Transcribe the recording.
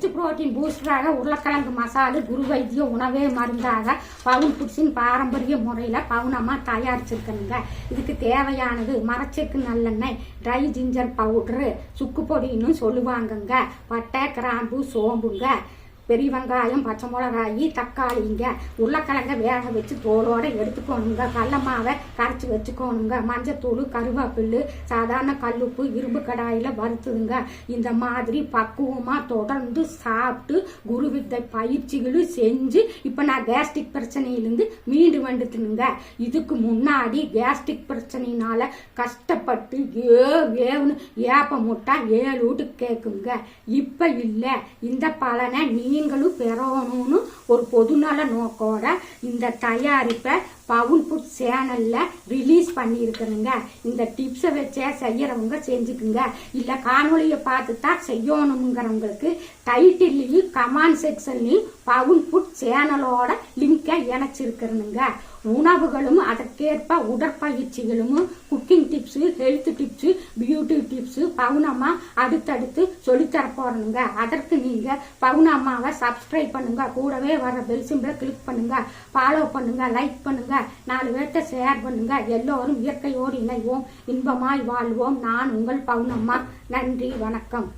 Rich protein பூஸ்டராக உருளைக்கிழங்கு மசாலு குரு வைத்திய உணவே மருந்தாக பவுன் புட்ஸின் பாரம்பரிய முறையில் பவுனமாக தயாரிச்சிருக்கணுங்க. இதுக்கு தேவையானது மரச்செக்கு நல்லெண்ணெய் ட்ரை ஜிஞ்சர் பவுட்ரு சுக்கு பொடின்னு சொல்லுவாங்கங்க. பட்டை கிராம்பு சோம்புங்க. பெரிய வெங்காயம் பச்சை மிளகாயி தக்காளிங்க உருளைக்கிழங்க வேக வச்சு தோலோடு எடுத்துக்கோணுங்க. கடல மாவை கரைச்சி வச்சுக்கணுங்க. மஞ்சத்தூள் கருவேப்பில்லு சாதாரண கல்லுப்பு இரும்பு கடாயில் வறுத்துதுங்க இந்த மாதிரி பக்குவமாக தொடர்ந்து சாப்பிட்டு குருவித்தை பயிற்சிகளும் செஞ்சு இப்போ நான் கேஸ்ட்ரிக் பிரச்சனையிலேருந்து மீண்டு வந்துட்டுனுங்க. இதுக்கு முன்னாடி கேஸ்ட்ரிக் பிரச்சனையினால கஷ்டப்பட்டு ஏ ஏவுன்னு ஏப்ப முட்டா ஏழு வீட்டுக்கு கேட்குங்க இப்போ இல்லை. இந்த பலனை நீங்களும் பெறணும்னு ஒரு பொதுநல நோக்கோட இந்த தயாரிப்பை பவுன் புட் சேனலில் ரிலீஸ் பண்ணியிருக்கிறேங்க இந்த டிப்ஸை வச்சே செய்யறவங்க செஞ்சுக்குங்க. இல்லை காணொலியை பார்த்து தான் செய்யணுங்கிறவங்களுக்கு டைட்டில்லையும் கமெண்ட் செக்ஷன்லையும் பவுன் புட் சேனலோட லிங்கை இணைச்சிருக்கிறேனுங்க உணவுகளும் அதற்கேற்ப உடற்பயிற்சிகளும் cooking tips health tips beauty tips Pavunamma அடுத்தடுத்து சொல்லித்தர போறணுங்க. அதற்கு நீங்க பவுனம்மாவை சப்ஸ்கிரைப் பண்ணுங்க. கூடவே வர பெல் சிம்பிளை கிளிக் பண்ணுங்க. ஃபாலோ பண்ணுங்க லைக் பண்ணுங்க. நாலு பேர்த்த ஷேர் பண்ணுங்க. எல்லோரும் இயற்கையோடு இணைவோம். இன்பமாய் வாழ்வோம். நான் உங்கள் பவுனம்மா. நன்றி வணக்கம்.